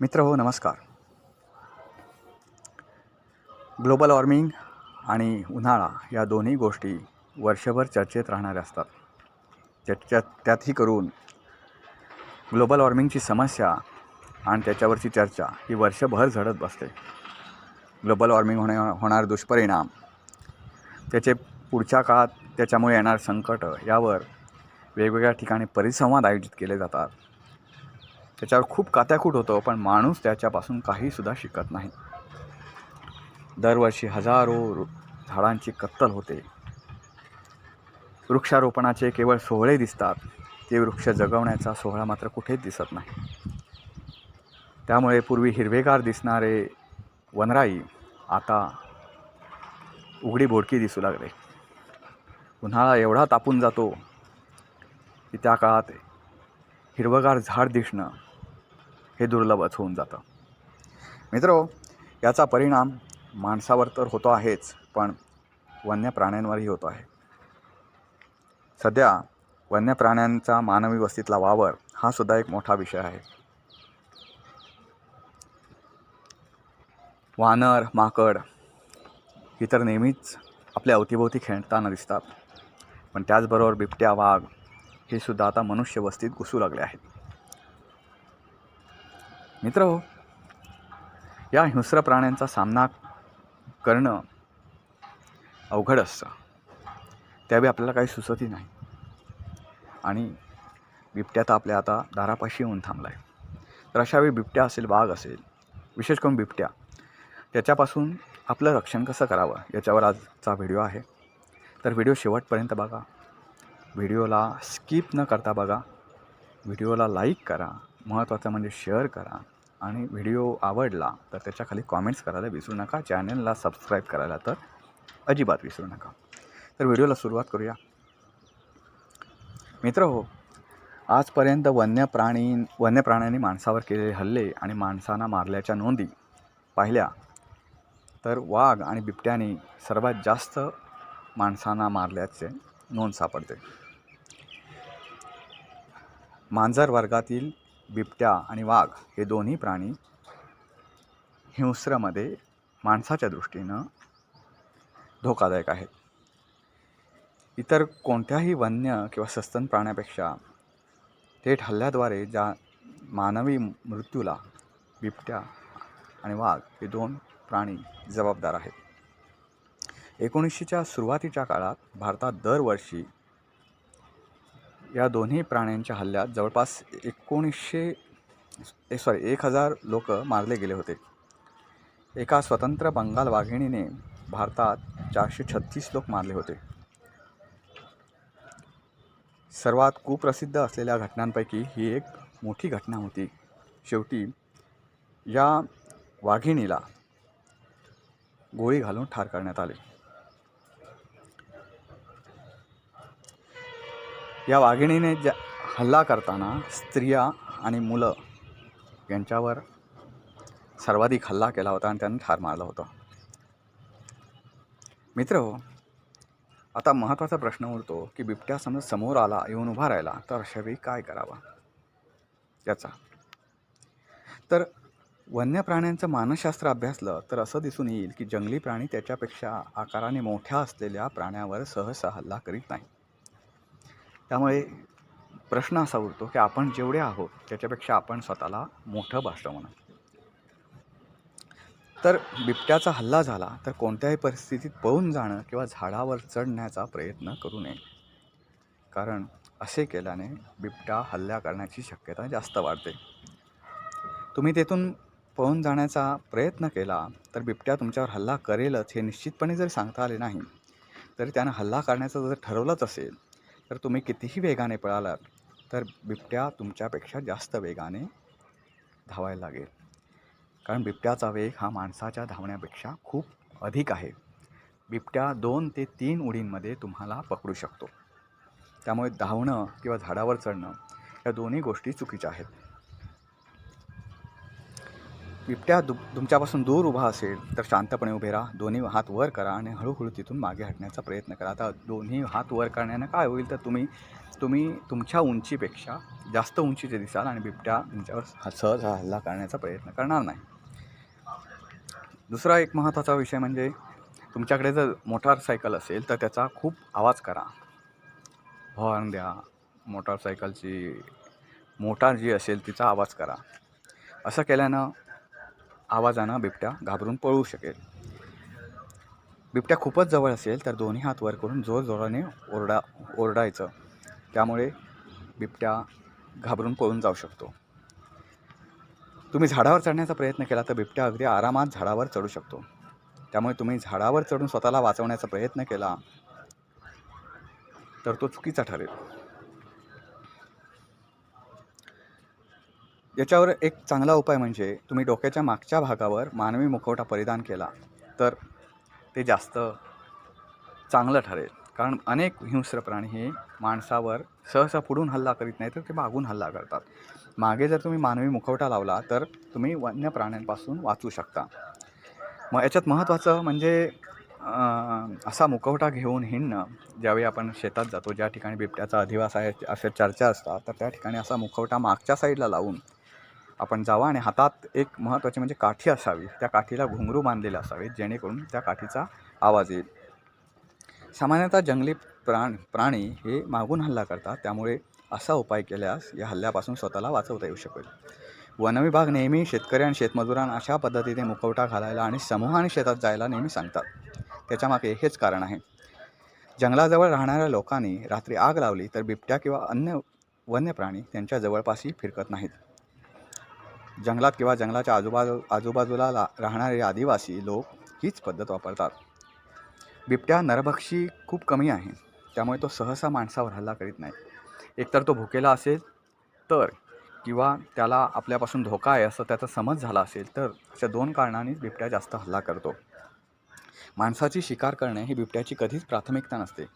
मित्र हो नमस्कार. ग्लोबल वॉर्मिंग आणि उन्हाळा या दोन्ही गोष्टी वर्षभर चर्चेत राहणाऱ्या असतात. त्याच्या त्यातही करून ग्लोबल वॉर्मिंगची समस्या आणि त्याच्यावरची चर्चा ही वर्षभर झडत बसते. ग्लोबल वॉर्मिंग होणे होणार दुष्परिणाम त्याचे पुढच्या काळात त्याच्यामुळे येणार संकट यावर वेगवेगळ्या ठिकाणी परिसंवाद आयोजित केले जातात. त्याच्यावर खूप कात्याकूट होतो पण माणूस त्याच्यापासून काहीसुद्धा शिकत नाही. दरवर्षी हजारो झाडांची कत्तल होते. वृक्षारोपणाचे केवळ सोहळे दिसतात ते वृक्ष जगवण्याचा सोहळा मात्र कुठेच दिसत नाही. त्यामुळे पूर्वी हिरवेगार दिसणारे वनराई आता उघडी बोडकी दिसू लागले. उन्हाळा एवढा तापून जातो की त्या काळात हिरवगार झाड दिसणं हे दुर्लभच होऊन जातं. मित्रो याचा परिणाम माणसावर तर होतो आहेच पण वन्य प्राण्यांवरही होतो आहे. सध्या वन्य प्राण्यांचा मानवी वस्तीतला वावर हा सुद्धा एक मोठा विषय आहे. वानर माकड ही तर नेहमीच आपल्या अवतीभोवती खेळताना दिसतात. पण त्याचबरोबर बिबट्या वाघ हे सुद्धा आता मनुष्य वस्तीत घुसू लागले आहेत. मित्र हो या हिंस्र प्राण्यांचा सामना करणं अवघड असतं. त्यावेळी आपल्याला काही सुचतही नाही. आणि बिबट्या तर आपल्या आता दारापाशी येऊन थांबला आहे तर अशावेळी बिबट्या असेल वाघ असेल विशेष करून बिबट्या त्याच्यापासून आपलं रक्षण कसं करावं याच्यावर आजचा व्हिडिओ आहे. तर व्हिडिओ शेवटपर्यंत बघा. व्हिडिओला स्किप न करता बघा. व्हिडिओला लाईक करा. महत्त्वाचं म्हणजे शेअर करा. आणि व्हिडिओ आवडला तर त्याच्याखाली कॉमेंट्स करायला विसरू नका. चॅनलला सबस्क्राईब करायला तर अजिबात विसरू नका. तर व्हिडिओला सुरुवात करूया. मित्र हो आजपर्यंत वन्य प्राणी वन्य प्राण्यांनी माणसावर केलेले हल्ले आणि माणसांना मारल्याच्या नोंदी पाहिल्या तर वाघ आणि बिबट्याने सर्वात जास्त माणसांना मारल्याचे नोंद सापडते. मांजर वर्गातील बिबट्या आणि वाघ हे दोन्ही प्राणी हिंस्रमध्ये माणसाच्या दृष्टीनं धोकादायक आहेत. इतर कोणत्याही वन्य किंवा सस्तन प्राण्यापेक्षा थेट हल्ल्याद्वारे ज्या मानवी मृत्यूला बिबट्या आणि वाघ हे दोन प्राणी जबाबदार आहेत. एकोणीसशेच्या सुरुवातीच्या काळात भारतात दरवर्षी या दोन्ही प्राण्यांच्या हल्ल्यात जवळपास एकोणीसशे ए सॉरी एक हजार लोक मारले गेले होते. एका स्वतंत्र बंगाल वाघिणीने भारतात चारशे छत्तीस लोक मारले होते. सर्वात कुप्रसिद्ध असलेल्या घटनांपैकी ही एक मोठी घटना होती. शेवटी या वाघिणीला गोळी घालून ठार करण्यात आले. या वाघिणीने ज्या हल्ला करताना स्त्रिया आणि मुलं यांच्यावर सर्वाधिक हल्ला केला होता आणि त्यांनी ठार मारलं होतं. मित्र हो आता महत्त्वाचा प्रश्न उरतो की बिबट्या समज समोर आला येऊन उभा राहिला तर अशावेळी काय करावा? याचा. तर वन्य प्राण्यांचं मानसशास्त्र अभ्यासलं तर असं दिसून येईल की जंगली प्राणी त्याच्यापेक्षा आकाराने मोठ्या असलेल्या प्राण्यावर सहसा हल्ला करीत नाही त्यामुळे प्रश्न असा उरतो की आपण जेवढे आहोत त्याच्यापेक्षा आपण स्वतःला मोठं भाषण म्हणा. तर बिबट्याचा हल्ला झाला तर कोणत्याही परिस्थितीत पळून जाणं किंवा झाडावर चढण्याचा प्रयत्न करू नये. कारण असे केल्याने बिबट्या हल्ला करण्याची शक्यता जास्त वाढते. तुम्ही तेथून पळून जाण्याचा प्रयत्न केला तर बिबट्या तुमच्यावर हल्ला करेलच हे निश्चितपणे जर सांगता आले नाही तरी त्यानं हल्ला करण्याचं जर ठरवलंच असेल तर तुम्ही कितीही वेगाने पळालात तर बिबट्या तुमच्यापेक्षा जास्त वेगाने धावायला लागेल. कारण बिबट्याचा वेग हा माणसाच्या धावण्यापेक्षा खूप अधिक आहे. बिबट्या दोन ते तीन उडींमध्ये तुम्हाला पकडू शकतो. त्यामुळे धावणं किंवा झाडावर चढणं या दोन्ही गोष्टी चुकीच्या आहेत. बिबट्या दु तुमच्यापासून दूर उभा असेल तर शांतपणे उभे राहा. दोन्ही हात वर करा आणि हळूहळू तिथून मागे हटण्याचा प्रयत्न करा. आता दोन्ही हात वर करण्यानं काय होईल? तर तुम्ही तुम्ही तुमच्या उंचीपेक्षा जास्त उंचीचे दिसाल आणि बिबट्या तुमच्यावर सहज हल्ला करण्याचा प्रयत्न करणार नाही. दुसरा एक महत्त्वाचा विषय म्हणजे तुमच्याकडे जर मोटारसायकल असेल तर त्याचा खूप आवाज करा. हॉर्न द्या मोटारसायकलची मोटार जी असेल तिचा आवाज करा. असं केल्यानं आवाजानं बिबट्या घाबरून पळू शकेल. बिबट्या खूपच जवळ असेल तर दोन्ही हात वर करून जोरजोराने ओरडा ओरडायचं. त्यामुळे बिबट्या घाबरून पळून जाऊ शकतो. तुम्ही झाडावर चढण्याचा प्रयत्न केला तर बिबट्या अगदी आरामात झाडावर चढू शकतो. त्यामुळे तुम्ही झाडावर चढून स्वतःला वाचवण्याचा प्रयत्न केला तर तो चुकीचा ठरेल. याच्यावर एक चांगला उपाय म्हणजे तुम्ही डोक्याच्या मागच्या भागावर मानवी मुखवटा परिधान केला तर ते जास्त चांगलं ठरेल. कारण अनेक हिंस्र प्राणी हे माणसावर सहसा पुढून हल्ला करीत नाही तर ते मागून हल्ला करतात. मागे जर तुम्ही मानवी मुखवटा लावला तर तुम्ही वन्य प्राण्यांपासून वाचू शकता. मग याच्यात महत्त्वाचं म्हणजे असा मुखवटा घेऊन हिंडणं. ज्यावेळी आपण शेतात जातो ज्या ठिकाणी बिबट्याचा अधिवास आहे अशा चर्चा असतात तर त्या ठिकाणी असा मुखवटा मागच्या साईडला लावून आपण जावा आणि हातात एक महत्त्वाची म्हणजे काठी असावी. त्या काठीला घुंगरू बांधलेले असावे जेणेकरून त्या काठीचा आवाज येईल. सामान्यतः जंगली प्राण प्राणी हे मागून हल्ला करतात. त्यामुळे असा उपाय केल्यास या हल्ल्यापासून स्वतःला वाचवता येऊ शकेल. वनविभाग नेहमी शेतकरी आणि शेतमजुरांना अशा पद्धतीने मुखवटा घालायला आणि समूहाने शेतात जायला नेहमी सांगतात. त्याच्यामागे हेच कारण आहे. जंगलाजवळ राहणाऱ्या लोकांनी रात्री आग लावली तर बिबट्या किंवा अन्य वन्य प्राणी त्यांच्या जवळपासही फिरकत नाहीत. जंगलात किंवा जंगलाच्या आजूबाजू आजूबाजूला ला राहणारे आदिवासी लोक हीच पद्धत वापरतात. बिबट्या नरभक्षी खूप कमी आहे. त्यामुळे तो सहसा माणसावर हल्ला करीत नाही. एकतर तो भुकेला असेल तर किंवा त्याला आपल्यापासून धोका आहे असं त्याचा समज झाला असेल तर अशा दोन कारणांनीच बिबट्या जास्त हल्ला करतो. माणसाची शिकार करणे ही बिबट्याची कधीच प्राथमिकता नसते.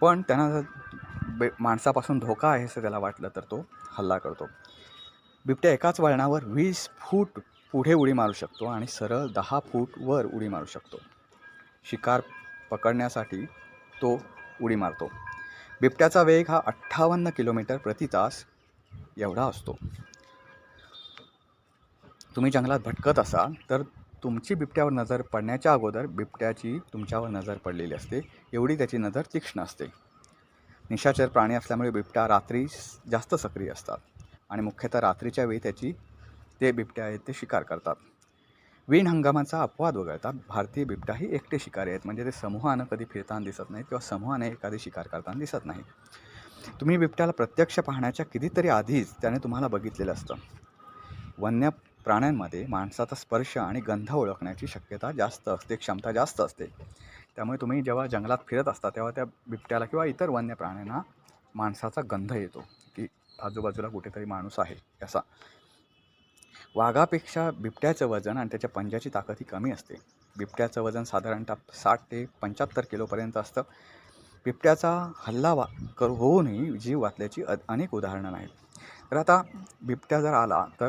पण त्यांना जर बे माणसापासून धोका आहे असं त्याला वाटलं तर तो हल्ला करतो. बिबट्या एकाच वळणावर वीस फूट पुढे उडी मारू शकतो आणि सरळ दहा फूट वर उडी मारू शकतो. शिकार पकडण्यासाठी तो उडी मारतो. बिबट्याचा वेग हा अठ्ठावन्न किलोमीटर प्रति तास एवढा असतो. तुम्ही जंगलात भटकत असाल तर तुमची बिबट्यावर नजर पडण्याच्या अगोदर बिबट्याची तुमच्यावर नजर पडलेली असते. एवढी त्याची नजर तीक्ष्ण असते. निशाचर प्राणी असल्यामुळे बिबट्या रात्री जास्त सक्रिय असतात. आणि मुख्यतः रात्रीच्या वेळी त्याची ते बिबट्या आहेत ते शिकार करतात. विण हंगामाचा अपवाद वगळता भारतीय बिबट्या ही एकटे शिकारी आहेत. म्हणजे ते समूहानं कधी फिरताना दिसत नाहीत किंवा समूहाने एखादी शिकार करताना दिसत नाही तुम्ही बिबट्याला प्रत्यक्ष पाहण्याच्या कितीतरी आधीच त्याने तुम्हाला बघितलेलं असतं. वन्य प्राण्यांमध्ये माणसाचा स्पर्श आणि गंध ओळखण्याची शक्यता जास्त असते क्षमता जास्त असते. त्यामुळे तुम्ही जेव्हा जंगलात फिरत असता तेव्हा त्या बिबट्याला किंवा इतर वन्य प्राण्यांना माणसाचा गंध येतो. आजूबाजूला कुठेतरी माणूस आहे असा. वाघापेक्षा बिबट्याचं वजन आणि त्याच्या पंजाची ताकद ही कमी असते. बिबट्याचं वजन साधारणतः साठ ते पंच्याहत्तर किलोपर्यंत असतं. बिबट्याचा हल्ला वा करू होऊनही जीव वाचल्याची अ अनेक उदाहरणं आहेत. तर आता बिबट्या जर आला तर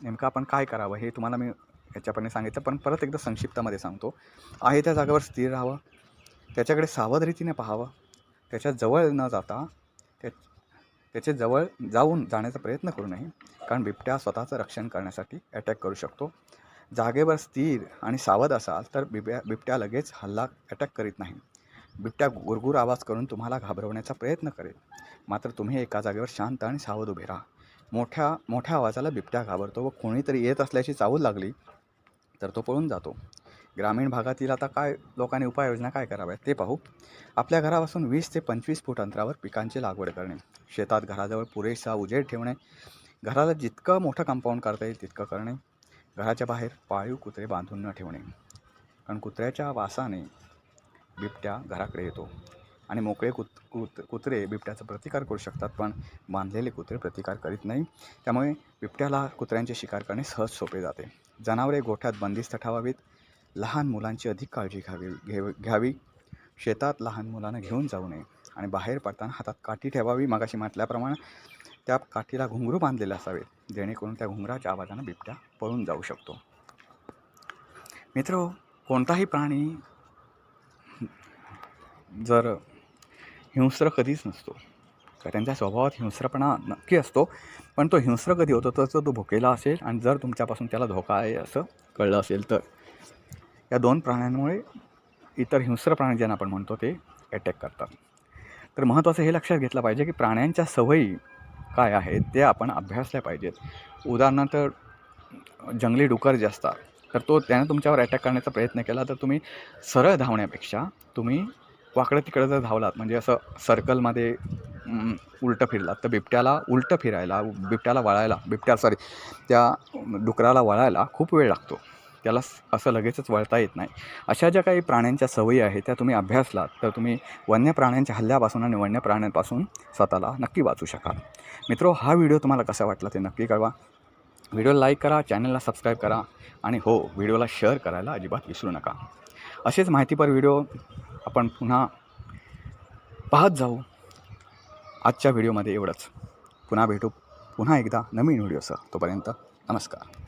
नेमकं आपण काय करावं हे तुम्हाला मी याच्यापणे सांगितलं पण परत एकदा संक्षिप्तामध्ये सांगतो. आहे त्या जागेवर स्थिर राहावं त्याच्याकडे सावध रीतीने पाहावं त्याच्याजवळ न जाता त्या त्याचे जवळ जाऊन जाण्याचा प्रयत्न करू नये. कारण बिबट्या स्वतःचं रक्षण करण्यासाठी अटॅक करू शकतो. जागेवर स्थिर आणि सावध असाल तर बिब्या बिबट्या लगेच हल्ला अटॅक करीत नाही. बिबट्या गुरगुर आवाज करून तुम्हाला घाबरवण्याचा प्रयत्न करेल. मात्र तुम्ही एका जागेवर शांत आणि सावध उभे राहा. मोठ्या मोठ्या आवाजाला बिबट्या घाबरतो व कोणीतरी येत असल्याची चावल लागली तर तो पळून जातो. ग्रामीण भागातील आता काय लोकांनी उपाययोजना काय कराव्यात ते पाहू. आपल्या घरापासून वीस ते पंचवीस फूट अंतरावर पिकांची लागवड करणे. शेतात घराजवळ पुरेसा उजेड ठेवणे. घराला जितकं मोठं कंपाऊंड करता येईल तितकं करणे. घराच्या बाहेर पाळीव कुत्रे बांधून न ठेवणे. कारण कुत्र्याच्या वासाने बिबट्या घराकडे येतो. आणि मोकळे कुत कुत कुत्रे बिबट्याचा प्रतिकार करू शकतात पण बांधलेले कुत्रे प्रतिकार करीत नाही. त्यामुळे बिबट्याला कुत्र्यांचे शिकार करणे सहज सोपे जाते. जनावरे गोठ्यात बंदिस्त ठेवावीत. लहान मुलांची अधिक काळजी घ्यावी घे घ्यावी. शेतात लहान मुलांना घेऊन जाऊ नये आणि बाहेर पडताना हातात काठी ठेवावी मागाशी म्हटल्याप्रमाणे त्या काठीला घुंगरू बांधलेले असावेत जेणेकरून त्या घुंगराच्या आवाजानं बिबट्या पळून जाऊ शकतो. मित्र कोणताही प्राणी जर हिंस्र कधीच नसतो त्यांच्या स्वभावात हिंस्रपणा नक्की असतो पण तो हिंस्र कधी होतो तर तो भुकेला असेल आणि जर तुमच्यापासून त्याला धोका आहे असं कळलं असेल तर. या दोन प्राण्यांमुळे इतर हिंस्र प्राणी ज्यांना आपण म्हणतो ते अटॅक करतात. तर महत्त्वाचं हे लक्षात घेतलं पाहिजे की प्राण्यांच्या सवयी काय आहेत ते आपण अभ्यासल्या पाहिजेत. उदाहरणार्थ जंगली डुकर जे असतात तर तो त्याने तुमच्यावर अटॅक करण्याचा प्रयत्न केला तर तुम्ही सरळ धावण्यापेक्षा तुम्ही वाकडं तिकडं जर धावलात म्हणजे असं सर्कलमध्ये उलटं फिरलात तर बिबट्याला उलटं फिरायला बिबट्याला वळायला बिबट्या सॉरी त्या डुकराला वळायला खूप वेळ लागतो. त्याला असं लगेचच वळता येत नाही. अशा ज्या काही प्राण्यांच्या सवयी आहेत त्या तुम्ही अभ्यासलात तर तुम्ही वन्य प्राण्यांच्या हल्ल्यापासून आणि वन्य प्राण्यांपासून स्वतःला नक्की वाचू शकाल. मित्रो हा व्हिडिओ तुम्हाला कसा वाटला ते नक्की कळवा. व्हिडिओ लाईक करा चॅनलला सबस्क्राईब करा आणि हो व्हिडिओला शेअर करायला अजिबात विसरू नका. असेच माहितीपर व्हिडिओ आपण पुन्हा पाहत जाऊ. आजच्या व्हिडिओमध्ये एवढंच. पुन्हा भेटू. पुन्हा एकदा नवीन व्हिडिओसह. तोपर्यंत नमस्कार.